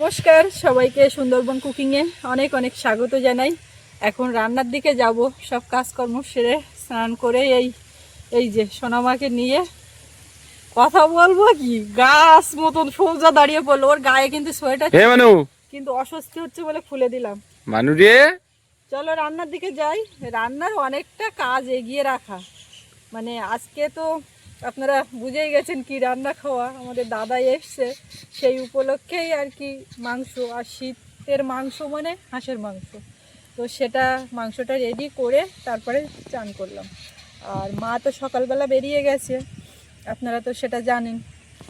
নমস্কার সবাইকে সুন্দরবন কুকিংয়ে অনেক অনেক স্বাগত জানাই। এখন রান্নার দিকে যাব সব কাজকর্ম সেরে স্নান করে এই এই যে সোনামাকে নিয়ে কথা বলব কি? গাছ মতন সোজা দাঁড়িয়ে পড়ল ওর গায়ে কিন্তু সোয়েটার মানু! কিন্তু অস্বস্তি হচ্ছে বলে খুলে দিলাম। মানু রে! চলো রান্নার দিকে যাই। রান্নার অনেকটা কাজ এগিয়ে রাখা। মানে আজকে তো আপনারা বুঝেই গেছেন কি রান্না খাওয়া। আমাদের দাদা এসছে সেই উপলক্ষেই আর কি মাংস আর শীতের মাংস মানে হাঁসের মাংস। তো সেটা মাংসটা রেডি করে তারপরে চান করলাম। আর মা তো সকালবেলা বেরিয়ে গেছে, আপনারা তো সেটা জানেন।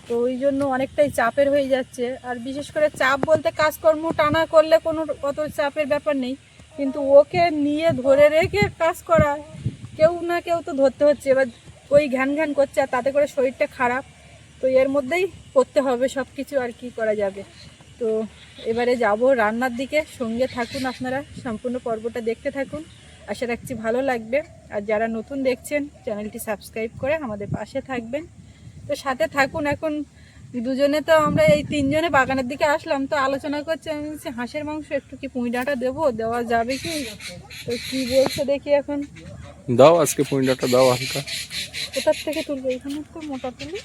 তো ওই জন্য অনেকটাই চাপের হয়ে যাচ্ছে। আর বিশেষ করে চাপ বলতে কাজকর্ম টানা করলে কোনো অত চাপের ব্যাপার নেই। কিন্তু ওকে নিয়ে ধরে রেখে কাজ করা, কেউ না কেউ তো ধরতে হচ্ছে। এবার ওই ঘ্যান ঘ্যান করছে আর তাতে করে শরীরটা খারাপ। তো এর মধ্যেই করতে হবে সব কিছু আর কি করা যাবে। তো এবারে যাব রান্নার দিকে। সঙ্গে থাকুন আপনারা, সম্পূর্ণ পর্বটা দেখতে থাকুন। আশা রাখছি ভালো লাগবে। আর যারা নতুন দেখছেন, চ্যানেলটি সাবস্ক্রাইব করে আমাদের পাশে থাকবেন। তো সাথে থাকুন এখন দুজনে তো আমরা এই তিনজনে বাগানের দিকে আসলাম তো আলোচনা করছি আমি বলছি হাঁসের মাংস একটু কি পুঁই ডাঁটা দেবো? দেওয়া যাবে কি? তো কি বলছে দেখি এখন। দাও আজকে পয়েন্টটা দাও হালকা। কোথার থেকে তুলবো? এখানে তো মোটা তুলি।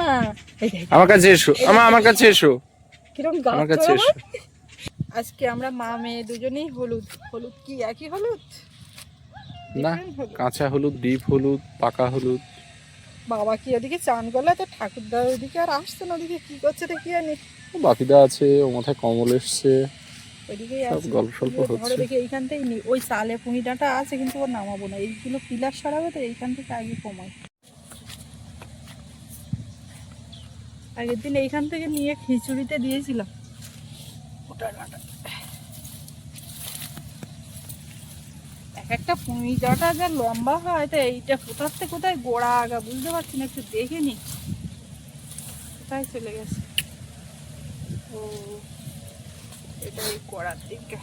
না আমার কাছে এসো। আমার আমার কাছে এসো। কীরকম আমার কাছে এসো। আজকে আমরা মা মেয়ে দুজনেই হলুদ। হলুদ কি? একই হলুদ? না কাঁচা হলুদ ডিপ হলুদ পাকা হলুদ। বাবা কি ওদিকে চান করলে তো ঠাকুরদা ওদিকে আর আসছে না ওদিকে কি করছে দেখি জানি। বাকিদা আছে ও মাথায় কমল এসছে। ওইদিকেই সব গল্প সল্প হচ্ছে। দেখি এইখান থেকেই নি ওই সালে পুঁইডাটা আছে কিন্তু ওর নামাবো না। এইগুলো পিলার সরাবে তো এইখান থেকে আগে কমাই আগের দিন এইখান থেকে নিয়ে খিচুড়িতে দিয়েছিলাম। ওটা ডাঁটা। এক একটা পুঁই ডাঁটা যা লম্বা হয় তো এইটা কোথার থেকে কোথায় গোড়া আগা বুঝতে পারছি না একটু দেখে নি। কোথায় চলে গেছে? ও এটা এই করার দিকে।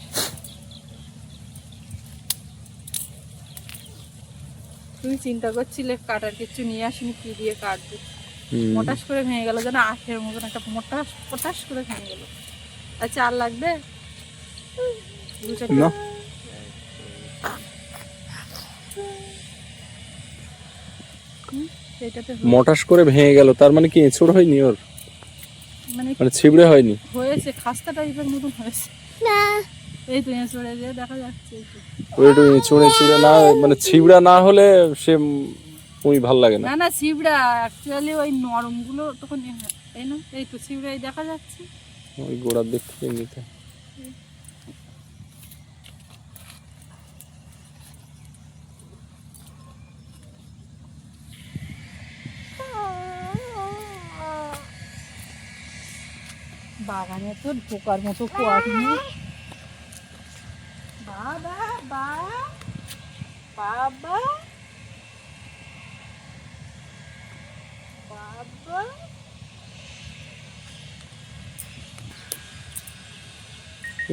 তুমি চিন্তা করছিলে কাটার কিছু নিয়ে আসিনি কি দিয়ে কাটবে। মোটাস করে ভেঙে গেল যেন আখের মতন একটা মোটাস পটাশ করে ভেঙে গেল। আচ্ছা আর লাগবে? না হুম, এটাতে হয়ে- মটাস করে ভেঙে গেল তার মানে কি এঁচড় হয়নি ওর? মানে মানে ছিবড়ে হয়নি? হয়েছে খাস্তা টাইপের মতন হয়েছে। এই তো চড়ে যে দেখা যাচ্ছে এই তো। ওর একটু এঁচড়ে এঁচড়ে না মানে ছিবড়া না হলে সে পুঁই ভালো লাগে না। না না শিবড়া অ্যাকচুয়ালি ওই নরমগুলো তখন এ তাই না এই তো শিবড়াই দেখা যাচ্ছে। ওই গোড়ার দিক থেকে নিতে। বাগানে তো ঢোকার মতো কোয়াট নেই। বাবা বাবা বাবা।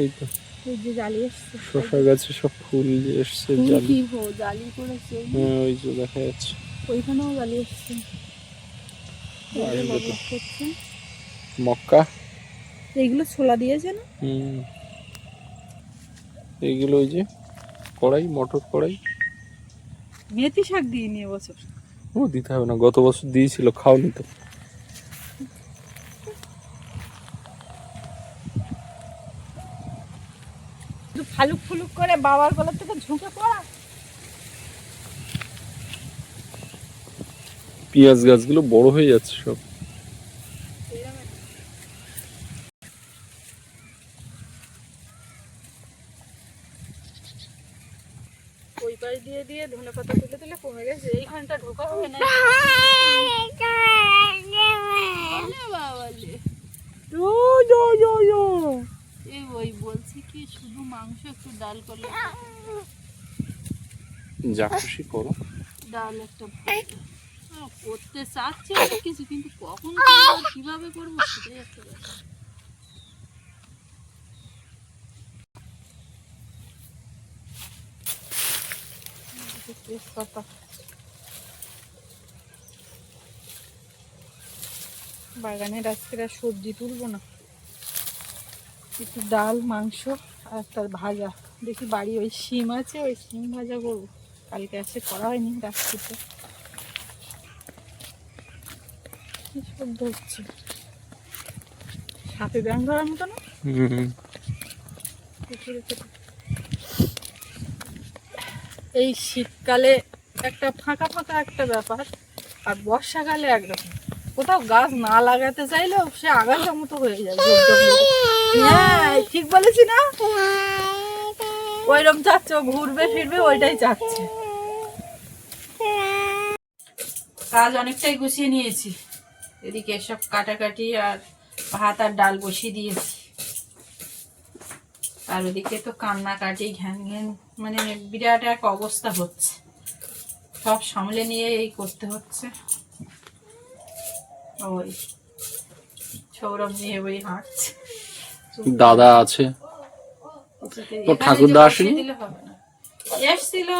এই তো। এই যে জালি এসছে। শশা গাছে সব ফুল যে এসছে ফুল জালি। কি হো জালি করেছে। হ্যাঁ ওই যে দেখা যাচ্ছে। ওইখানেও জালি এসছে। বাবা। মক্কা? এইগুলো ছোলা দিয়েছে না হুম। এইগুলো ওই যে কড়াই মটর কড়াই। মেথি শাক দিয়ে নিয়ে বছর। ও দিতে হবে না গত বছর দিয়েছিল খাওনি তো। ফালুক ফুলুক করে বাবার গলার থেকে ঝুঁকে পড়া? পেঁয়াজ গাছগুলো বড় হয়ে যাচ্ছে সব ওই পাশ দিয়ে দিয়ে ধনে পাতা তুলে তুলে কমে গেছে এইখানটা ঢোকা হবে না আলে বাবালে। ও, জো, জো, জো। এই ওই বলছি কি শুধু মাংস একটু ডাল করলে যা খুশি করো ডাল একটা করতে চাচ্ছি অনেক কিছু কিন্তু কখন কীভাবে করব সেটাই একটা তেজপাতা বাগানের আজকে আর সবজি তুলবো না। একটু ডাল মাংস আর একটা ভাজা। দেখি বাড়ি ওই শিম আছে ওই শিম ভাজা করব। কালকে এসে করা হয়নি সাপে ব্যাং ধরার মতো না। এই শীতকালে একটা ফাঁকা ফাঁকা একটা ব্যাপার আর বর্ষাকালে একরকম। কোথাও গাছ না লাগাতে চাইলেও সে আগাছার মতো হয়ে যায়। হ্যাঁ ঠিক বলেছি না? ওইরকম চাচ্ছে, ও ঘুরবে, ফিরবে, ওইটাই চাচ্ছে। কাজ অনেকটাই গুছিয়ে নিয়েছি। এদিকে সব কাটাকাটি আর ভাত আর ডাল বসিয়ে দিয়েছি। আর ওদিকে তো কান্নাকাটি ঘ্যান ঘ্যান মানে বিরাট এক অবস্থা হচ্ছে। সব সামলে নিয়ে এই করতে হচ্ছে। ওই, সৌরভ নিয়ে ওই হাঁটছে। দাদা আছে। কিছুতেই- তো ঠাকুরদা আসেনি? এসছিল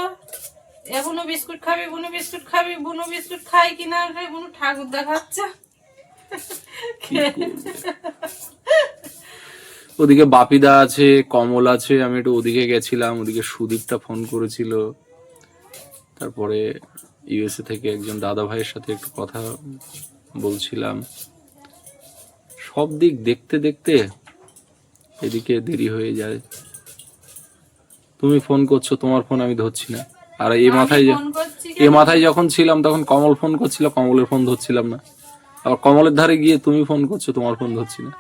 বুনু বিস্কুট খাবি বুনু বিস্কুট খাবি বুনু বিস্কুট খাই কিনা খাই বুনু? ঠাকুর দেখাচ্ছে ওদিকে বাপিদা আছে কমল আছে আমি একটু ওদিকে গেছিলাম ওদিকে সুদীপটা ফোন করেছিল। তারপরে ইউএসএ থেকে একজন দাদা ভাইয়ের সাথে একটু কথা বলছিলাম। সব দিক দেখতে দেখতে এদিকে দেরি হয়ে যায়। তুমি ফোন করছ তোমার ফোন আমি ধরছি না। আর এই মাথায় যে- ফোন করছি এ মাথায় যখন ছিলাম তখন কমল ফোন করছিল কমলের ফোন ধরছিলাম না। আবার কমলের ধারে গিয়ে তুমি ফোন করছ তোমার ফোন ধরছি না।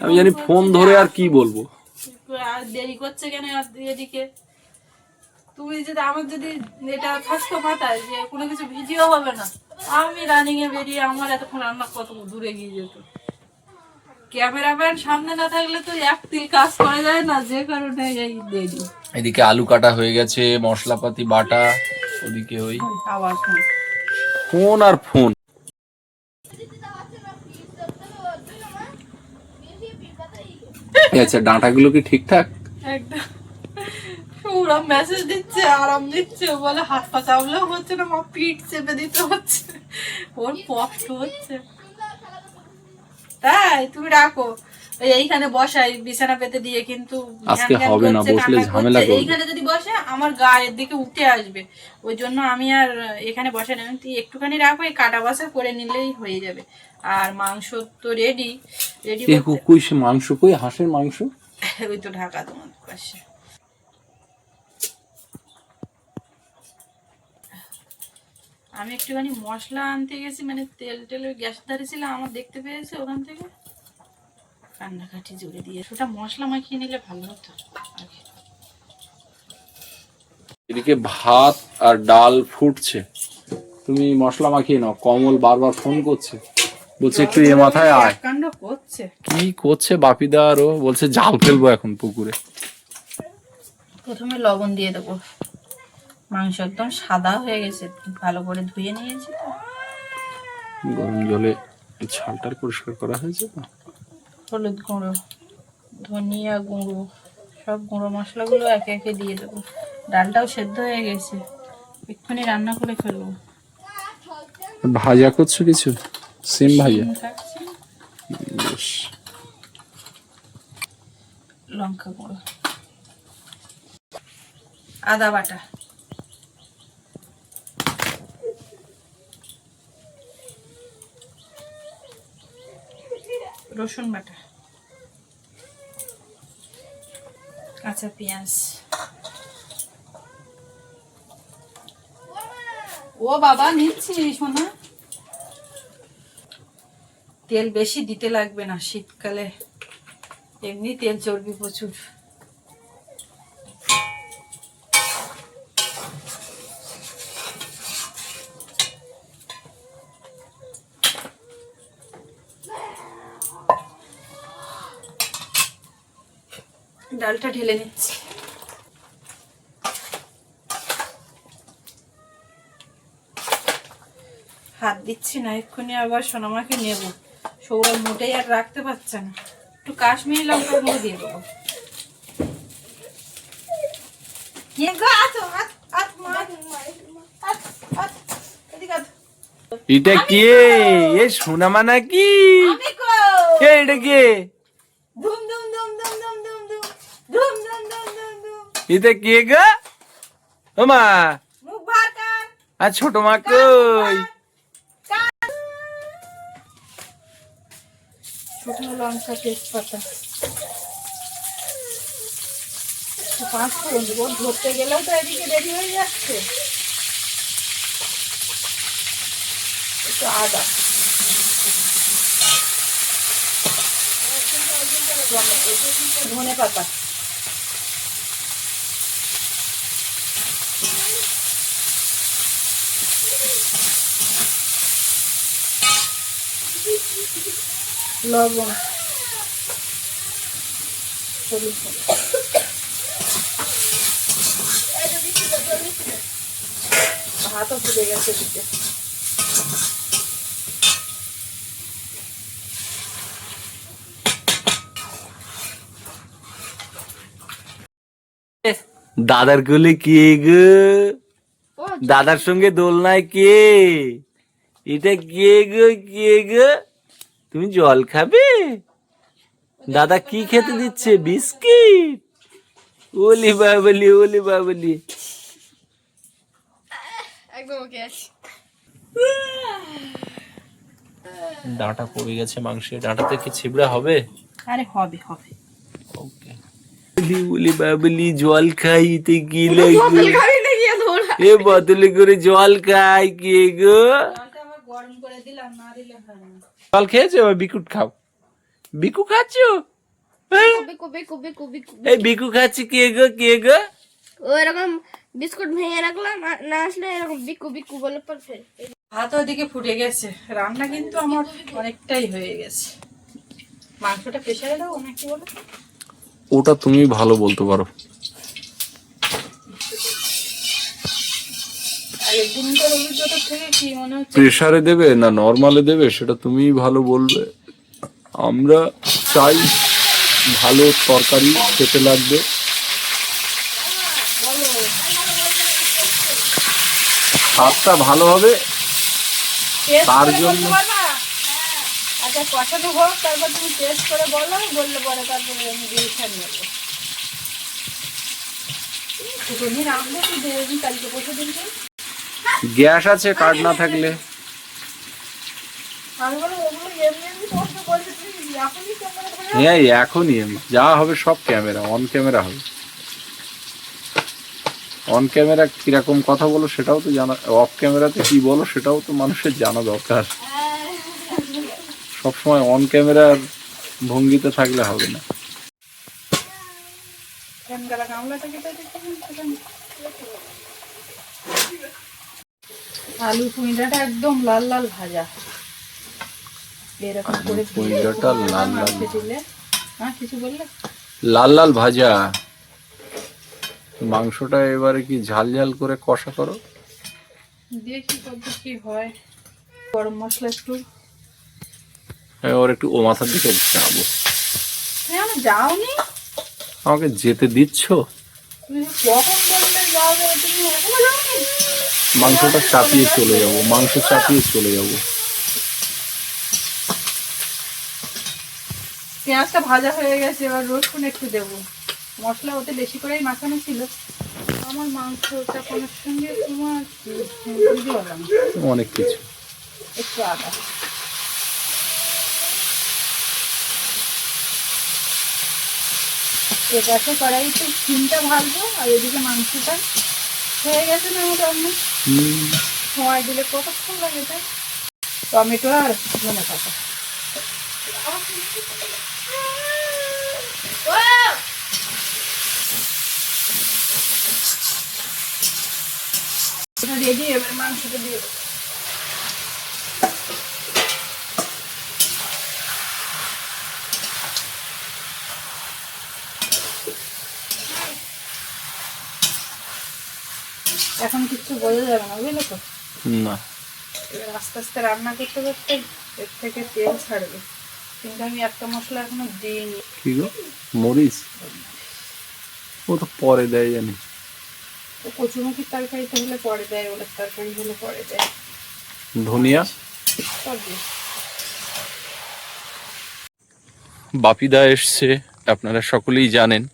আমি জানি ফোন ধরে আর কি বলব। দেরি করছে কেন এদিকে? তুমি যদি আমার যদি এটা থাকতো মাথায় যে কোনো কিছু ভিডিও হবে না। আমি রানিং এ বেরিয়ে আমার এতক্ষণ রান্না কত দূরে গিয়ে যেত। ক্যামেরাম্যান সামনে না থাকলে তো এক তিল কাজ করা যায় না যে কারণে এই দেরি। এদিকে আলু কাটা হয়ে গেছে মশলাপাতি বাটা ওদিকে ওই। আবার ফোন ফোন আর ফোন। আচ্ছা ডাঁটাগুলো কি ঠিকঠাক? একদম। ওরা মেসেজ দিচ্ছে আরাম দিচ্ছে বলে হাত পা চাপলেও হচ্ছে না মা পিঠ চেপে দিতে হচ্ছে। ওর কষ্ট হচ্ছে। তাই তুমি রাখো। এই এইখানে বসাই বিছানা পেতে দিয়ে কিন্তু আজকে হবে না, বসলে ঝামেলা করবে। এইখানে যদি বসে আমার গায়ের দিকে উঠে আসবে। ওই জন্য আমি আর এখানে বসে না। তুই একটুখানি রাখো এই কাটা বাসা করে নিলেই হয়ে যাবে। আর মাংস তো রেডি রেডি কই মাংস কই হাঁসের মাংস? ওই তো ঢাকা তোমার পাশে। আমি একটুখানি মশলা আনতে গেছি মানে তেল টেল গ্যাস ধারে ছিল আমার দেখতে পেয়েছে ওখান থেকে। কান্নাকাটি জুড়ে দিয়ে। ওটা মশলা মাখিয়ে নিলে ভালো হতো। আগে এদিকে ভাত আর ডাল ফুটছে। তুমি মশলা মাখিয়ে নাও। কমল বারবার ফোন করছে। বলছে একটু এ মাথায় আয়। কাণ্ড করছে। কি করছে বাপিদা আরও? বলছে জাল ফেলব এখন পুকুরে। প্রথমে লবণ দিয়ে দেবো। মাংস একদম সাদা হয়ে গেছে ভালো করে ধুয়ে নিয়েছি তো। গরম জলে ছালটার পরিষ্কার করা হয়েছে তো? হলুদ গুঁড়ো ধনিয়া গুঁড়ো সব গুঁড়ো মশলাগুলো একে একে দিয়ে দেবো। ডালটাও সেদ্ধ হয়ে গেছে এক্ষুনি রান্না করে ফেলব। ভাজা করছ কিছু? সিম ভাজা? লঙ্কা গুঁড়ো। আদা বাটা। রসুন বাটা। কাঁচা পেঁয়াজ। ও বাবা, নিচ্ছি, সোনা। তেল বেশি দিতে লাগবে না শীতকালে। এমনি তেল চর্বি প্রচুর। ডালটা ঢেলে নিচ্ছি। হাত দিচ্ছি না এক্ষুনি আবার সোনামাকে নেব। সৌরভ মোটেই আর রাখতে পারছে না। একটু কাশ্মীরি লঙ্কা গুঁড়ো দিয়ে দেবো। এটা কে? এ সোনামা নাকি? এটা কে? এটা কে গো? ও মা। মুখ ভার কান আর ছোট মা কই? শুকনো লঙ্কা তেজপাতা। পাঁচ ফোড়ন দেবো। ধরতে গেলেও তো এদিকে দেরি হয়ে যাচ্ছে। একটু আদা। ধনে পাতা লবণ। হলুদ হাতও ফুটে গেছে দিতে দাদার কোলে কে গো? দাদার সঙ্গে দোলনায় কে? এটা কে গো কে গো? তুমি জল খাবে? দাদা কি খেতে দিচ্ছে? বিস্কিট? ওলি বাবলি ওলি বাবলি। একদম ওকে আছে। ডাঁটা পড়ে গেছে মাংসে। ডাঁটাতে কি ছিবড়া হবে? আরে হবে হবে। ওকে। ওলি ওলি বাবলি জল খাইতে কি লাগবে? এ বদলে করে জল খাই কে গো? গরম করে দিলাম না দিলে হয় জল খেয়েছো? এবার বিকুট খাও। বিকু খাচ্ছো? হ্যাঁ? বেকু বেকু বেকু বেকু এই বিকু খাচ্ছি কে গো কে গো? ও এরকম বিস্কুট ভেঙে রাখলাম না আসলে এরকম বিকু বিকু বলে পড়ছে। ভাত ওদিকে ফুটে গেছে। রান্না কিন্তু আমার অনেকটাই হয়ে গেছে। মাংসটা প্রেশারে দাও নাকি বলো। ওটা তুমি ভালো বলতে পারো। আর একদিনকার অভিজ্ঞতা থেকে কি মনে হচ্ছে? প্রেসারে দেবে না নর্মালে দেবে সেটা তুমিই ভালো বলবে। আমরা চাই ভালো তরকারি খেতে লাগবে। স্বাদটা ভালো হবে। তার জন্য- পারবা? আচ্ছা কষানো হোক তারপর তুমি টেস্ট করে বলো বললে পরে তারপরে আমি ডিসিশন নেব। তুমি কালকে পরশু দিনকে গ্যাস আছে, কার্ড না থাকলে। হ্যাঁ এখনই যা হবে সব ক্যামেরা, অন ক্যামেরা হবে। অন ক্যামেরা কীরকম কথা বলো সেটাও তো জানা, অফ ক্যামেরাতে কি বলো সেটাও তো মানুষের জানা দরকার। সবসময় অন ক্যামেরার ভঙ্গিতে থাকলে হবে না ফ্যান গালা গামলা থেকে তো দেখতে পাচ্ছি। আলু পুঁইডাটা একদম লাল লাল ভাজা। এরকম করে দিয়ে লাল লাল। দিলে। হ্যাঁ কিছু বললে? লাল লাল ভাজা। মাংসটা এবারে কি ঝাল ঝাল করে কষা করো? দেখি কত কি হয়। গরম মশলা একটু। এবার একটু ও মাথার দিকে যাব। হ্যাঁ যাওনি। আমাকে যেতে দিচ্ছ? তুমি কখন বললে যাবে তুমি এখনও যাওনি? মাংসটা চাপিয়ে চলে যাব মাংস চাপিয়ে চলে যাব। পেঁয়াজটা ভাজা হয়ে গেছে এবার রসুন একটু দেবো। মশলা ওতে বেশি করেই মাখানো ছিল। আমার মাংস চাপানোর সঙ্গে তোমার। অনেক কিছু। একটু আদা। এটাকে কড়াইতে ডিমটা ভাজবো আর এদিকে মাংসটা হয়ে গেছে না হুম, সময় দিলে কতক্ষণ লাগে তাই টমেটো আর ধনে পাতা। রেডি এবার মাংসটা দিয়ে দেবো। এখন কিছু বোঝা যাবে না বুঝলে তো? না। এবার আস্তে আস্তে রান্না করতে করতে এর থেকে তেল ছাড়বে। কিন্তু আমি একটা মশলা এখনও দিইনি। কি গো? মরিচ? ও তো পরে দেয় জানি। তো কচুমুখির তরকারিতে হলে পরে দেয় ওলের তরকারি হলে পরে দেয়। ধনিয়া? বাপিদা এসছে আপনারা সকলেই জানেন।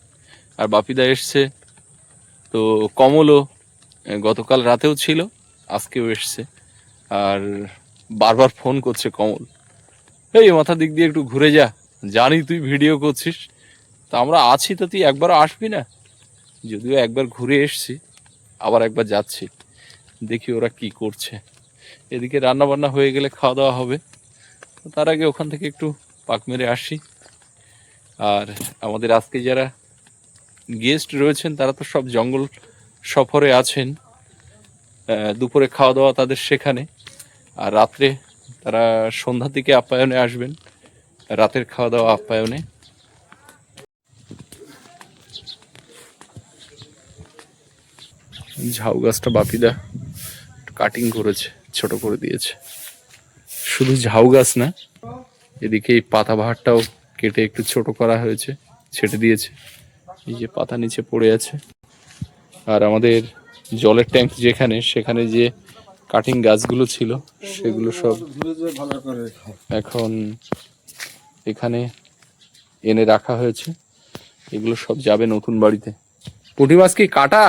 আর বাপিদা এসছে তো কমলও গতকাল রাতেও ছিল, আজকেও এসছে। আর বারবার ফোন করছে কমল। এই মাথা দিক দিয়ে একটু ঘুরে যা, জানি তুই ভিডিও করছিস। তা আমরা আছি তো তুই একবার আসবি না? যদিও একবার ঘুরে এসছি, আবার একবার যাচ্ছি। দেখি ওরা কি করছে। এদিকে রান্না বান্না হয়ে গেলে খাওয়া দাওয়া হবে। তার আগে ওখান থেকে একটু পাক মেরে আসি। আর আমাদের আজকে যারা গেস্ট রয়েছেন, তারা তো সব জঙ্গল সফরে আছেন দুপুরে খাওয়া দাওয়া তাদের সেখানে, আর রাত্রে তারা সন্ধ্যার দিকে আপ্যায়নে আসবেন, রাতের খাওয়া দাওয়া আপ্যায়নে। ঝাউ গাছটা বাপিদা কাটিং করেছে, ছোট করে দিয়েছে। শুধু ঝাউ গাছ না, এদিকে এই পাতা বাহারটাও কেটে একটু ছোট করা হয়েছে, ছেটে দিয়েছে। এই যে পাতা নিচে পড়ে আছে। আর আমাদের জলের ট্যাঙ্ক যেখানে, সেখানে যে কাটিং গাছগুলো ছিল, সেগুলো সব এখন এখানে এনে রাখা হয়েছে। এগুলো সব যাবে নতুন বাড়িতে। পুঁটি মাছ কি কাটা?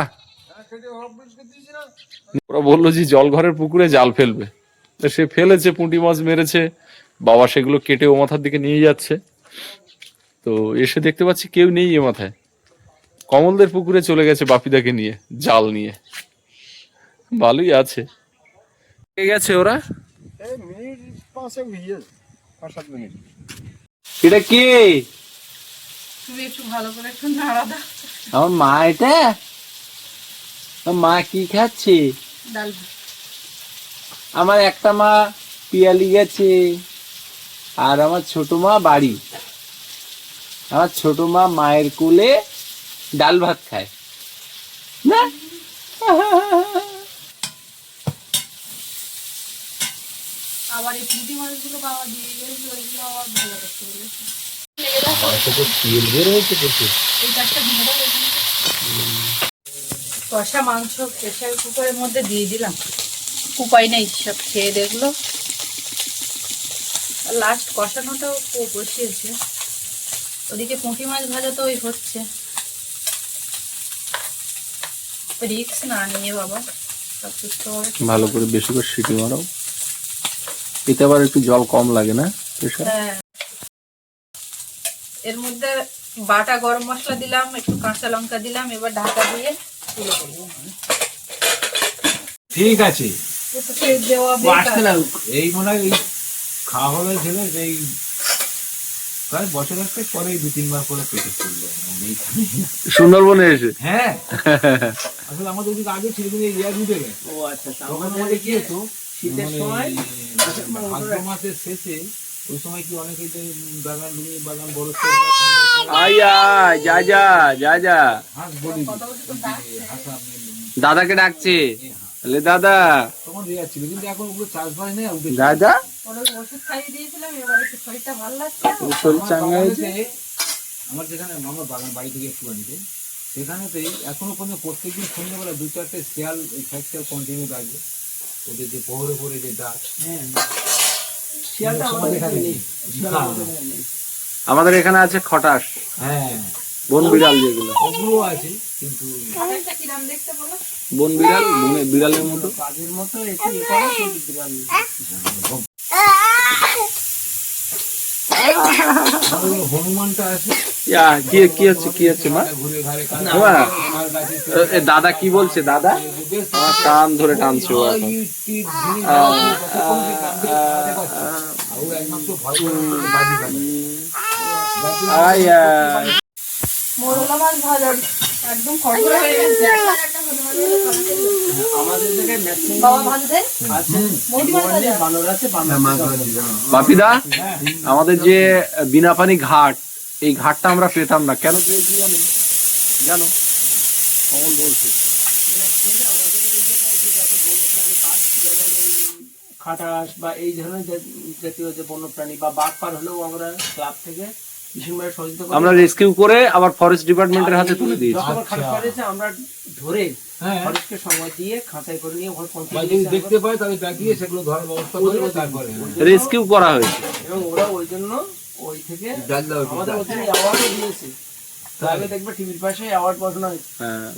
ওরা বলল যে জল ঘরের পুকুরে জাল ফেলবে। তো সে ফেলেছে, পুঁটি মাছ মেরেছে। বাবা সেগুলো কেটে ও মাথার দিকে নিয়ে যাচ্ছে। তো এসে দেখতে পাচ্ছি কেউ নেই এ মাথায়। কমলদের পুকুরে চলে গেছে বাপিদাকে নিয়ে জাল নিয়ে। ভালোই আছে। গেছে ওরা? এটা কে? তুমি একটু ভালো করে একটু নাড়া দাও। আমার মা এটা? মা কি খাচ্ছে? আমার একটা মা পিয়ালি গেছে আর আমার ছোট মা বাড়ি। আমার ছোট মা মায়ের কোলে ডাল ভাত খায়। না? আবার এই পুঁটি মাছগুলো বাবা দিয়ে ওইগুলো আবার ভালো করতে বলেছে। কষা মাংস প্রেশার কুকারের মধ্যে দিয়ে দিলাম। উপায় নেই সব খেয়ে দেখল। লাস্ট কষানোটাও বসিয়েছে। ওদিকে পুঁটি মাছ ভাজা তো ওই হচ্ছে। রিক্স না নিয়ে বাবা ভালো করে বেশি করে সিটি মারাও। এতে আবার একটু জল কম লাগে না হ্যাঁ। এর মধ্যে বাটা গরম মশলা দিলাম একটু কাঁচা লঙ্কা দিলাম এবার ঢাকা দিয়ে তুলে করব ঠিক আছে। এই মনে হয় খাওয়া হবে ছেলে এই প্রায় বছর একটা পরে দু তিনবার করে পেটে চলল সুন্দরবনে এসে? হ্যাঁ। আসলে আমাদের ওদিকে আগে ছিল কিন্তু উঠে গেছে। ও আচ্ছা তখন আমাদের কি হতো? শীতের সময় ভাদ্র মাসের শেষে ওই সময় কি অনেকে যে বাগান লুঙ্গি বাগান বড় আয়া যা যা যা যা। হাঁস বলি দাদাকে ডাকছে। দাদা তখন রেয়ার ছিল কিন্তু এখন ওগুলো চাষবাস নেই। দাদা ওষুধ খাইয়ে দিয়েছিলাম এবার একটু শরীরটা ভালো লাগছে। শরীর আমার চাঙ্গা হয়েছে? আমার যেখানে আমার বাগান বাড়ি থেকে একটু আনিতে সেখানেতেই এখনও পর্যন্ত প্রত্যেকদিন সন্ধ্যেবেলা দু চারটে শিয়াল এই সাইড শিয়াল কন্টিনিউ থাকবে ওদের যে পহরে পরে যে ডাক। আমাদের এখানে আমাদের এখানে আছে খটাস। হ্যাঁ। বন বিড়াল যেগুলো। ওগুলো আছে কিন্তু বন বিড়াল বনে বিড়ালের মতো। কাজের মতো একটু বিড়াল ইয়া, কি হচ্ছে কি হচ্ছে মা দাদা কি বলছে দাদা আমার কান ধরে টানছে একদম হয়ে বাপিদা, আমাদের যে বিনাপানি ঘাট, এই ঘাটটা আমরা পেতাম না। কেন জানো? কমল বলছে। খাটাস বা এই ধরনের জাতীয় যে বন্যপ্রাণী বা বাঘ পার হলেও আমরা ক্লাব থেকে আমরা রেস্কিউ করে আবার ফরেস্ট ডিপার্টমেন্টের হাতে তুলে দিয়েছি। পাড়েছে আমরা ধরে হ্যাঁ। সময় দিয়ে খাঁচাই করে রেস্কিউ হয়েছে। এবং ওরা ওই জন্য ওই থেকে আমাদের ওখানে দিয়েছে। ক্লাবে দেখবে টিভির পাশে অ্যাওয়ার্ড বসানো হয়েছে।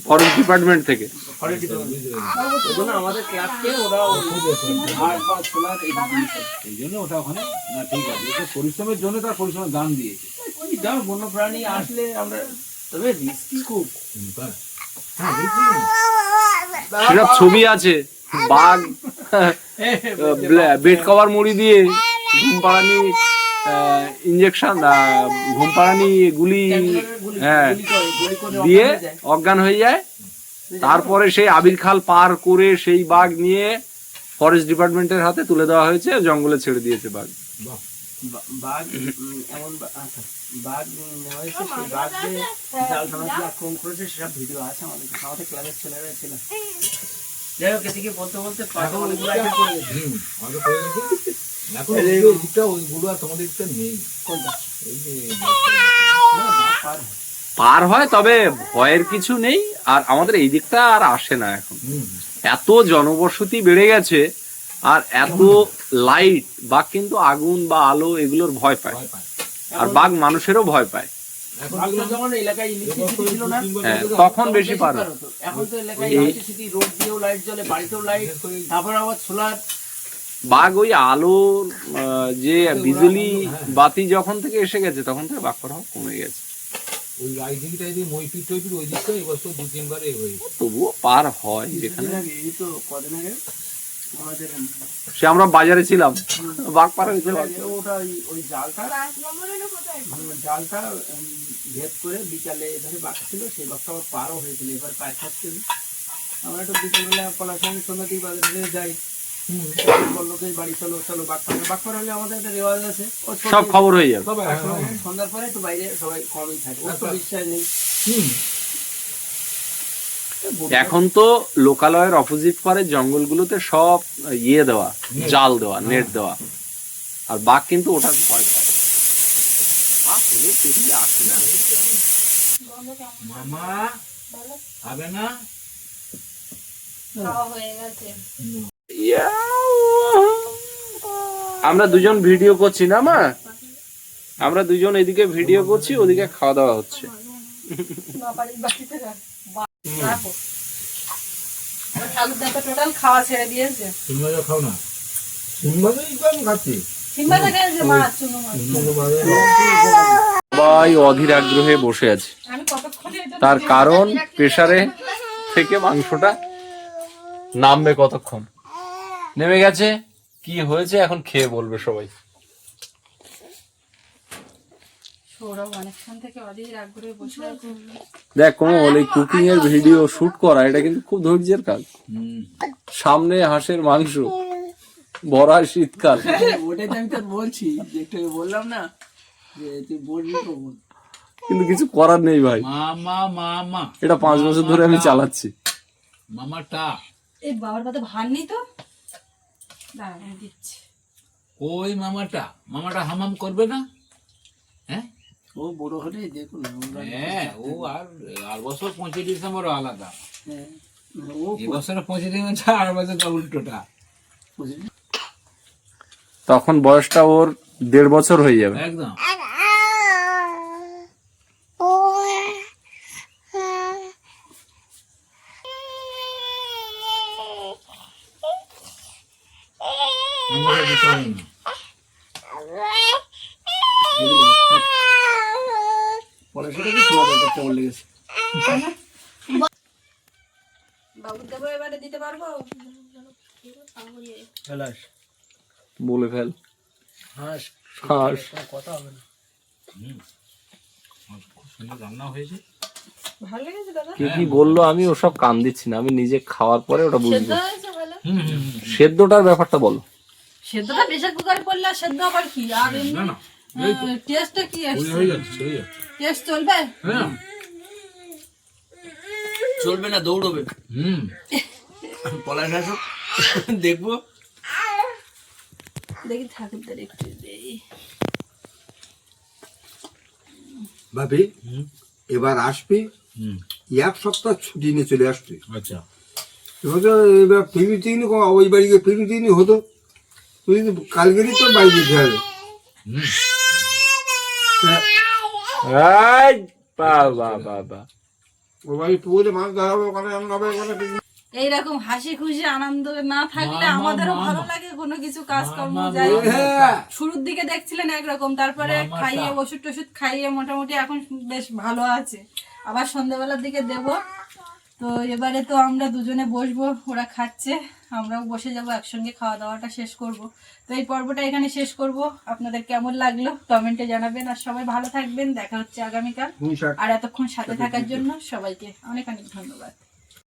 ফরেস্ট ডিপার্টমেন্ট থেকে। ফরেস্ট ডিপার্টমেন্ট আমাদের ক্লাবকে ওরা বা সোলার এই জন্য ওটা ওখানে না ঠিক আছে। এটা পরিশ্রমের জন্য তার পরিশ্রমের দাম দিয়েছে। ওই যাও বন্য প্রাণী আসলে আমরা তবে রিস্কি খুব। হ্যাঁ সেসব ছবি আছে বাঘ বেড কভার মুড়ি দিয়ে ঘুম পাড়ানি ইঞ্জেকশন ঘুম পাড়ানি গুলি হ্যাঁ করে করে দিয়ে অজ্ঞান হয়ে যায়। তারপরে সেই আবির খাল পার করে সেই বাঘ নিয়ে ফরেস্ট ডিপার্টমেন্টের হাতে তুলে দেওয়া হয়েছে জঙ্গলে ছেড়ে দিয়েছে বাঘ বাঘ এমন আচ্ছা, বাঘ নেওয়া হয়েছে সেই বাঘ যে জাল দিয়ে আক্রমণ করেছে সেসব ভিডিও আছে আমাদের ক্লাবের ছেলেরা ছিল যাই হোক এদিকে বলতে বলতে পড়ে গেছে। হুম, আমাদের পড়ে গেছে। এখন ওই ওইগুলো আর তোমাদের দিকটা নেই এই যে পার হয়। তবে ভয়ের কিছু নেই আর আমাদের এই দিকটা আর আসে না এখন। এত জনবসতি বেড়ে গেছে আর এত লাইট বাঘ কিন্তু আগুন বা আলো এগুলোর ভয় পায়। আর বাঘ মানুষেরও ভয় পায়। এখন বাঘটা যখন এলাকায় ইলেকট্রিসিটি ছিল না হ্যাঁ তখন বেশি পার এখন তো এলাকায় ইলেকট্রিসিটি রোড দিয়েও লাইট জ্বলে বাড়িতেও লাইট তারপর আবার সোলার বাঘ ওই আলোর আহ, যে বিজলি বাতি যখন থেকে এসে গেছে তখন থেকে বাঘ পার কমে গেছে। ওই রাইদিকটা যদি মইপিট টইপিট ওই দিকটা এবছর দু তিনবার এ হয়েছে। তবুও পার হয় যেখানে। এই তো কদিন আগে? সে আমরা বাজারে ছিলাম। বাঘ পার হয়েছে ওটা ওই- ওই জালটা জালটা ভেদ করে বিকালে ধরে বাঘ ছিল সেই বাঘটা আবার পারও হয়েছিল। এবার পায়ে থাকতে আমরা একটু বিকেলবেলা পলাশন সন্ধ্যা থেকে বাজারে যাই। বলল তো বাড়ি চলো চলো বাঘ পাড়া। হলে আমাদের একটা রেওয়াজ আছে। সব খবর হয়ে যাবে। সন্ধ্যার পরে একটু বাইরে সবাই কমই থাকে। ওর তো বিশ্বাস নেই। হুম, এখন তো লোকালয়ের অপোজিট পারে জঙ্গলগুলোতে সব ইয়ে দেওয়া জাল দেওয়া নেট দেওয়া। আর বাঘ কিন্তু ওটার ভয় পায়। না। মামা হবে না? আমরা দুজন ভিডিও করছি না, মা? আমরা দুজন এদিকে ভিডিও করছি, ওদিকে খাওয়া দাওয়া হচ্ছে। সবাই অধীর আগ্রহে বসে আছে। তার কারণ প্রেসারে থেকে মাংসটা নামবে কতক্ষণ? নেমে গেছে। কি হয়েছে এখন খেয়ে বলবে সবাই। দেখ কোমল এই কুকিং এর ভিডিও শুট করা এটা কিন্তু খুব ধৈর্যের কাজ। সামনে হাঁসের মাংস ভরা শীতকাল। ওটাই তো আমি তোর বলছি যে একটু বললাম না যে তুই বলবি তো বল। কিন্তু কিছু করার নেই ভাই। মামা মামা। এটা পাঁচ বছর ধরে আমি চালাচ্ছি। মামাটা। এই বাবার পাতে ভার নেই তো? দিচ্ছি। ওই মামাটা মামাটা হামাম করবে না? হ্যাঁ? ও বড় হলে দেখুন হ্যাঁ ও আর আর বছর পঁচিশ ডিসেম্বর আলাদা। হ্যাঁ, ও এই বছর পঁচিশ ডিসেম্বর আর বছর উল্টোটা। বুঝলি? তখন বয়সটা ওর দেড় বছর হয়ে যাবে। একদম আমাকে দিতে হবে না। পড়াশোনা দরকার লেগেছে? বাবুর দেবো এবারে দিতে পারব? বলে ফেল। হাঁস। হাঁস। কথা হবে না। খুব সুন্দর রান্না হয়েছে। ভালো লেগেছে দাদা? কে কি বলল আমি ওসব কান দিচ্ছি না। আমি নিজে খাওয়ার পরে ওটা বুঝব। সেদ্ধটার ব্যাপারটা বলো। সেদ্ধটা প্রেশার কুকারে করলে সেদ্ধ আবার কি? আর না টেস্টটা কি ওই হয়ে যাচ্ছে হয়ে যাচ্ছে। টেস্ট চলবে? হ্যাঁ। চলবে না দৌড়বে। হুম। পলাশ আসো দেখব। দেখি ঠাকুরদের একটু ভাবি এবার আসবি? হুম। এক সপ্তাহ ছুটি নিয়ে চলে আসবি। আচ্ছা। এবার তো এবার ফিরি দিন ওই বাড়িকে ফিরি দিনই হতো। তুই কালকেরই তো বাড়ি যেতে হবে হুম। এইরকম হাসি খুশি আনন্দ না থাকলে আমাদেরও ভালো লাগে কোনো কিছু কাজকর্ম কর্ম যাই। শুরুর দিকে দেখছিলেন একরকম তারপরে খাইয়ে ওষুধ টষুধ খাইয়ে মোটামুটি এখন বেশ ভালো আছে। আবার সন্ধ্যাবেলার দিকে দেব। তো এবারে তো আমরা দুজনে বসবো ওরা খাচ্ছে আমরাও বসে যাব একসঙ্গে খাওয়া দাওয়াটা শেষ করব। তো এই পর্বটা এখানে শেষ করব। আপনাদের কেমন লাগল কমেন্টে জানাবেন আর সবাই ভালো থাকবেন দেখা হচ্ছে আগামীকাল। আর এতক্ষণ সাথে থাকার জন্য সবাইকে অনেক অনেক ধন্যবাদ।